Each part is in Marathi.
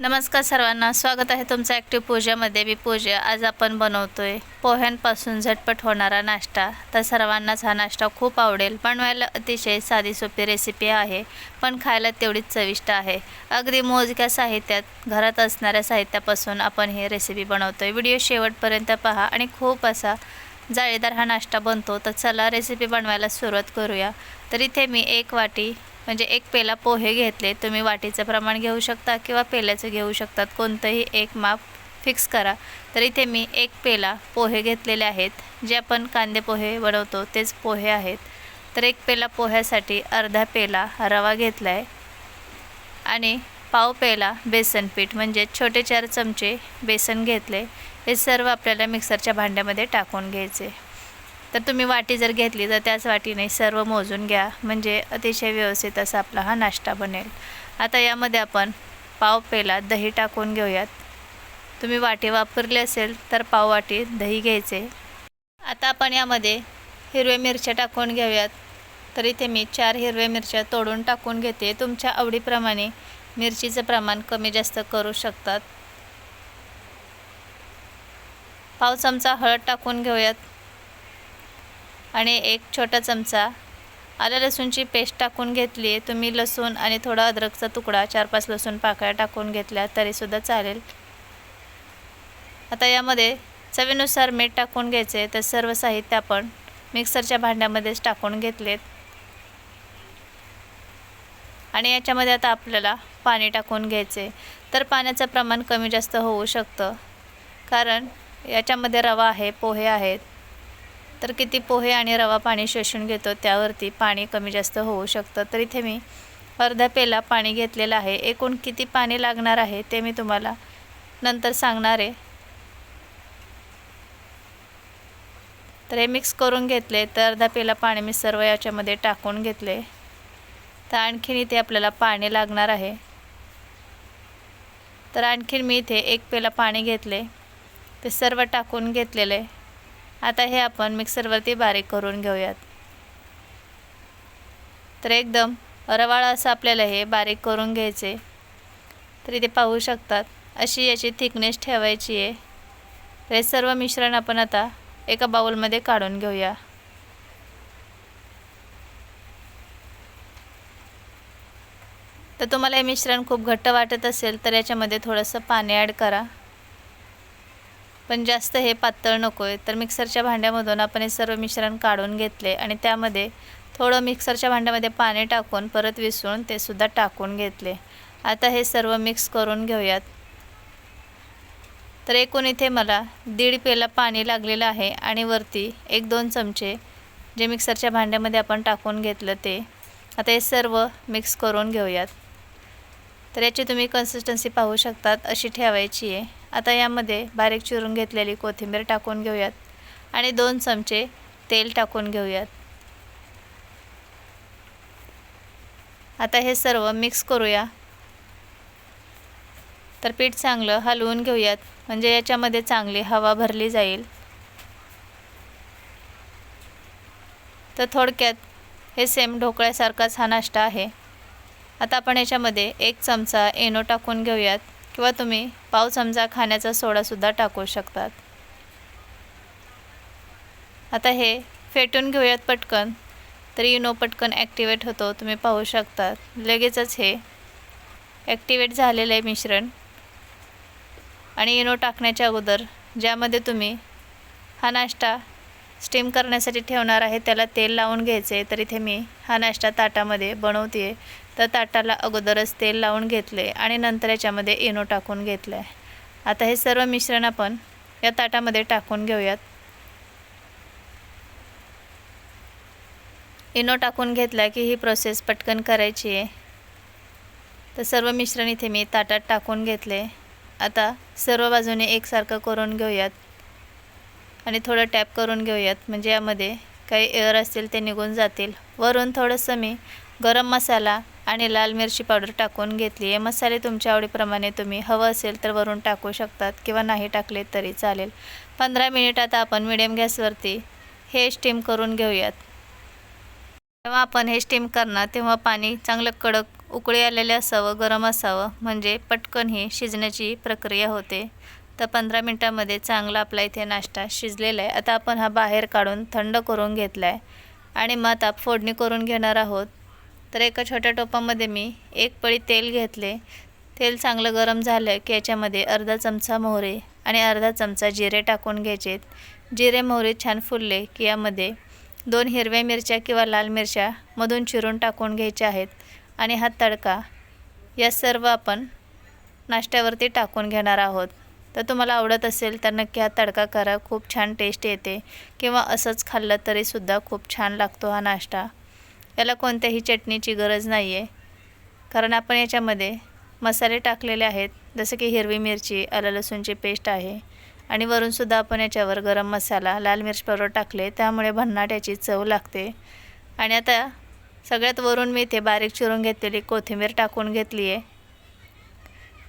नमस्कार सर्वांना स्वागत आहे तुमचं ॲक्टिव्ह पूजामध्ये मी पूजा. आज आपण बनवतोय पोह्यांपासून झटपट होणारा नाश्ता. तर सर्वांनाच हा नाश्ता खूप आवडेल. बनवायला अतिशय साधी सोपी रेसिपी आहे पण खायला तेवढीच चविष्ट आहे. अगदी मोजक्या साहित्यात घरात असणाऱ्या साहित्यापासून आपण ही रेसिपी बनवतोय. व्हिडिओ शेवटपर्यंत पहा आणि खूप असा जाळीदार हा नाश्ता बनतो. तर चला रेसिपी बनवायला सुरुवात करूया. तर इथे मी एक वाटी म्हणजे एक पेला पोहे घेतले तुम्ही वाटीचं प्रमाण घेऊ शकता किंवा पेल्याचं घेऊ शकतात. कोणतंही एक माप फिक्स करा. तर इथे मी एक पेला पोहे घेतलेले आहेत. जे आपण कांदे पोहे बनवतो तेच पोहे आहेत. तर एक पेला पोह्यासाठी अर्धा पेला रवा घेतला आहे आणि पाव पेला बेसन पीठ म्हणजे छोटे चार चमचे बेसन घेतले. हे सर्व आपल्याला मिक्सरच्या भांड्यामध्ये टाकून घ्यायचे. तर तुम्ही वाटी जर घेतली तर त्याच वाटीने सर्व मोजून घ्या. म्हणजे अतिशय व्यवस्थित असा आपला हा नाश्ता बनेल. आता यामध्ये आपण पाव पेला दही टाकून घेऊयात. तुम्ही वाटी वापरली असेल तर पाव वाटी दही घ्यायचे. आता आपण यामध्ये हिरव्या मिरच्या टाकून घेऊयात. तर इथे मी चार हिरव्या मिरच्या तोडून टाकून घेते. तुमच्या आवडीप्रमाणे मिरचीचं प्रमाण कमी जास्त करू शकतात. पाव चमचा हळद टाकून घेऊयात. आणि एक छोटा चमचा आलं लसूणची पेस्ट टाकून घेतली. आहे तुम्ही लसूण आणि थोडा अद्रकचा तुकडा चार पाच लसूण पाकळ्या टाकून घेतल्या तरीसुद्धा चालेल. आता यामध्ये चवीनुसार मीठ टाकून घ्यायचे. तर सर्व साहित्य आपण मिक्सरच्या भांड्यामध्येच टाकून घेतलेत. आणि याच्यामध्ये आता आपल्याला पाणी टाकून घ्यायचे. तर पाण्याचं प्रमाण कमी जास्त होऊ शकतं. कारण याच्यामध्ये रवा आहे पोहे आहेत. तर किती पोहे आणि रवा पाणी शोषून घेतो त्यावरती पाणी कमी जास्त होऊ शकतं. तर इथे मी अर्धा पेला पाणी घेतलेलं आहे. एकूण किती पाणी लागणार आहे ते मी तुम्हाला नंतर सांगणार आहे. तर हे मिक्स करून घेतले तर अर्धा पेला पाणी मी सर्व याच्यामध्ये टाकून घेतले. तर आणखीन इथे आपल्याला पाणी लागणार आहे. तर आणखीन मी इथे एक पेला पाणी घेतले. ते सर्व टाकून घेतलेले. आता हे आपण मिक्सरवरती बारीक करून घेऊयात. तर एकदम रवाळ असं आपल्याला हे बारीक करून घ्यायचे. तर इथे पाहू शकतात. अशी याची थिकनेस ठेवायची आहे. तर हे सर्व मिश्रण आपण आता एका बाउलमध्ये काढून घेऊया. तर तुम्हाला हे मिश्रण खूप घट्ट वाटत असेल तर याच्यामध्ये थोडंसं पाणी ॲड करा. पण जास्त हे पातळ नको आहे तर मिक्सरच्या भांड्यामधून आपण हे सर्व मिश्रण काढून घेतले आणि त्यामध्ये थोडं मिक्सरच्या भांड्यामध्ये पाणी टाकून परत विसळून ते सुद्धा टाकून घेतले. आता हे सर्व मिक्स करून घेऊयात. तर एकूण इथे मला दीड पेला पाणी लागलेलं आहे आणि वरती एक दोन चमचे जे मिक्सरच्या भांड्यामध्ये आपण टाकून घेतलं ते. आता हे सर्व मिक्स करून घेऊयात. तर याची तुम्ही कन्सिस्टन्सी पाहू शकतात अशी ठेवायची आहे. आता यामध्ये बारीक चिरून घेतलेली कोथिंबीर टाकून घेऊयात आणि दोन चमचे तेल टाकून घेऊयात. आता हे सर्व मिक्स करूया. तर पीठ चांगलं हलवून घेऊयात म्हणजे याच्यामध्ये चांगली हवा भरली जाईल. तर थोडक्यात हे सेम ढोकळ्यासारखाच हा नाश्ता आहे. आता आपण याच्यामध्ये एक चमचा एनो टाकून घेऊयात. किंवा तुम्ही पाव चमचा खाण्याचा सोडासुद्धा टाकू शकतात. आता हे फेटून घेऊयात पटकन. तर इनो पटकन ॲक्टिवेट होतो तुम्ही पाहू शकतात. लगेचच हे ॲक्टिवेट झालेलं आहे मिश्रण. आणि इनो टाकण्याच्या अगोदर ज्यामध्ये तुम्ही हा नाश्ता स्टीम करण्यासाठी ठेवणार आहे त्याला तेल लावून घ्यायचे तर इथे मी हा नाश्ता ताटामध्ये बनवते तर ताटाला अगोदरच तेल लावून घेतले आणि नंतर याच्यामध्ये इनो टाकून घेतलं आहे आता हे सर्व मिश्रण आपण या ताटामध्ये टाकून घेऊयात. इनो टाकून घेतला की ही प्रोसेस पटकन करायची आहे. तर सर्व मिश्रण इथे मी ताटात टाकून घेतले. आता सर्व बाजूने एकसारखं करून घेऊयात. आणि थोडं टॅप करून घेऊयात म्हणजे यामध्ये काही एअर असतील ते निघून जातील. वरून थोडंसं मी गरम मसाला आणि लाल मिरची पावडर टाकून घेतली आहे. मसाले तुमच्या आवडीप्रमाणे तुम्ही हवं असेल तर वरून टाकू शकतात किंवा नाही टाकले तरी चालेल. पंधरा मिनिट आता आपण मिडियम गॅसवरती हे स्टीम करून घेऊयात. जेव्हा आपण हे स्टीम करणार तेव्हा पाणी चांगलं कडक उकळी आलेले असावं गरम असावं म्हणजे पटकन ही शिजण्याची प्रक्रिया होते. तर पंधरा मिनटामध्ये चांगला आपला इथे नाश्ता शिजलेला आहे. आता आपण हा बाहेर काढून थंड करून घेतला आहे आणि मग आता फोडणी करून घेणार आहोत. तर एका छोट्या टोपामध्ये मी एक पळी तेल घेतले. तेल चांगलं गरम झालं की याच्यामध्ये अर्धा चमचा मोहरे आणि अर्धा चमचा जिरे टाकून घ्यायचे जिरे मोहरे छान फुलले की यामध्ये दोन हिरव्या मिरच्या किंवा लाल मिरच्या मधून चिरून टाकून घ्यायच्या आहेत आणि हा तडका या सर्व आपण नाश्त्यावरती टाकून घेणार आहोत. तर तुम्हाला आवडत असेल तर नक्की हा तडका करा. खूप छान टेस्ट येते किंवा असंच खाल्लं तरीसुद्धा खूप छान लागतो हा नाश्ता. याला कोणत्याही चटणीची गरज नाही आहे कारण आपण याच्यामध्ये मसाले टाकलेले आहेत. जसं की हिरवी मिरची आलं लसूणची पेस्ट आहे. आणि वरूनसुद्धा आपण याच्यावर गरम मसाला लाल मिरच पावडर टाकले. त्यामुळे भन्नाट याची चव लागते. आणि आता सगळ्यात वरून मी इथे बारीक चिरून घेतलेली कोथिंबीर टाकून घेतली आहे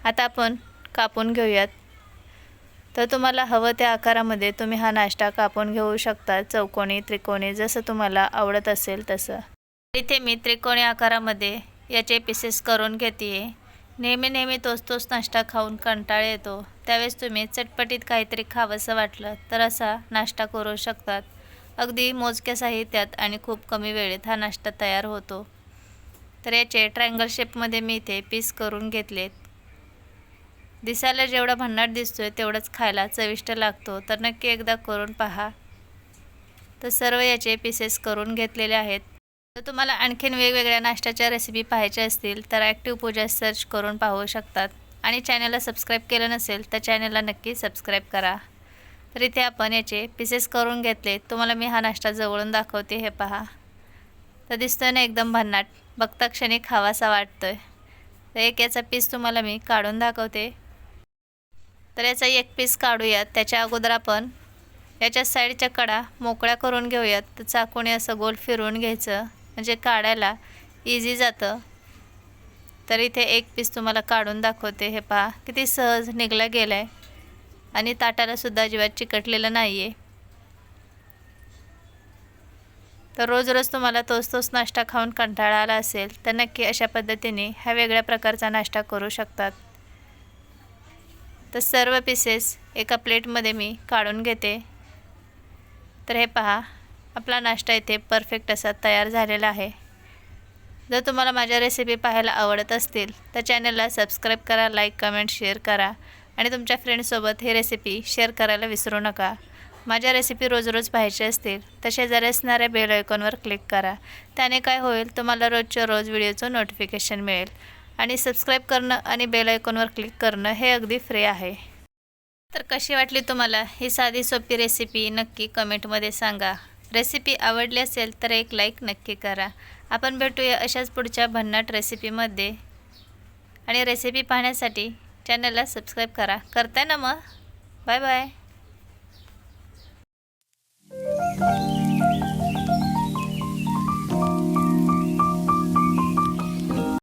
आता आपण कापून घेऊयात. तर तुम्हाला हवं त्या आकारामध्ये तुम्ही हा नाश्ता कापून घेऊ शकता. चौकोनी त्रिकोणी जसं तुम्हाला आवडत असेल तसं. इथे मी त्रिकोणी आकारामध्ये याचे पीसेस करून घेते आहे नेहमी नेहमी तोच तोच नाश्ता खाऊन कंटाळ येतो. त्यावेळेस तुम्ही चटपटीत काहीतरी खावंसं वाटलं तर असा नाश्ता करू शकतात. अगदी मोजक्या साहित्यात आणि खूप कमी वेळेत हा नाश्ता तयार होतो. तर याचे ट्रँगल शेपमध्ये मी इथे पीस करून घेतलेत. दिसायला जेवढा भन्नाट दिसतोय तेवढंच खायला चविष्ट लागतो. तर नक्की एकदा करून पहा. तर सर्व याचे पीसेस करून घेतलेले आहेत. तर तुम्हाला आणखीन वेगवेगळ्या नाश्त्याच्या रेसिपी पाहायच्या असतील तर ॲक्टिव्ह पूजा सर्च करून पाहू शकतात. आणि चॅनलला सबस्क्राईब केलं नसेल तर चॅनलला नक्की सबस्क्राईब करा. तर इथे आपण याचे पीसेस करून घेतले. तुम्हाला मी हा नाश्ता जवळून दाखवते हे पहा. तर दिसतोय ना एकदम भन्नाट. बघता क्षणी खावासा वाटतोय. तर एक याचा पीस तुम्हाला मी काढून दाखवते. तर याचा एक पीस काढूयात. त्याच्या अगोदर आपण याच्या साईडच्या कडा मोकळ्या करून घेऊयात. तर चाकूने असं गोल फिरवून घ्यायचं. म्हणजे काढायला इझी जातं. तर इथे एक पीस तुम्हाला काढून दाखवते. हे पहा किती सहज निघला गेला आहे आणि ताटालासुद्धा अजिबात चिकटलेलं नाही आहे तर रोज रोज तुम्हाला तोच तोच नाश्ता खाऊन कंटाळा आला असेल तर नक्की अशा पद्धतीने ह्या वेगळ्या प्रकारचा नाश्ता करू शकतात. तर सर्व पीसेस एका प्लेटमध्ये मी काढून घेते. तर हे पहा आपला नाश्ता इथे परफेक्ट असा तयार झालेला आहे. जर तुम्हाला माझ्या रेसिपी पाहायला आवडत असतील तर चॅनलला सबस्क्राईब करा लाईक कमेंट शेअर करा आणि तुमच्या फ्रेंडसोबत ही रेसिपी शेअर करायला विसरू नका. माझ्या रेसिपी रोज रोज पाहायची असतील तर शेजारी असणाऱ्या बेल आयकॉनवर क्लिक करा. त्याने काय होईल तुम्हाला रोजच्या रोज व्हिडिओचं नोटिफिकेशन मिळेल. आणि सबस्क्राईब करणं आणि बेल आयकॉनवर क्लिक करणं हे अगदी फ्री आहे. तर कशी वाटली तुम्हाला ही साधी सोपी रेसिपी नक्की कमेंटमध्ये सांगा. रेसिपी आवडली असेल तर एक लाईक नक्की करा. आपण भेटूया अशाच पुढच्या भन्नाट रेसिपीमध्ये. आणि रेसिपी पाहण्यासाठी चॅनलला सबस्क्राईब करा. करताय ना मग? Bye bye.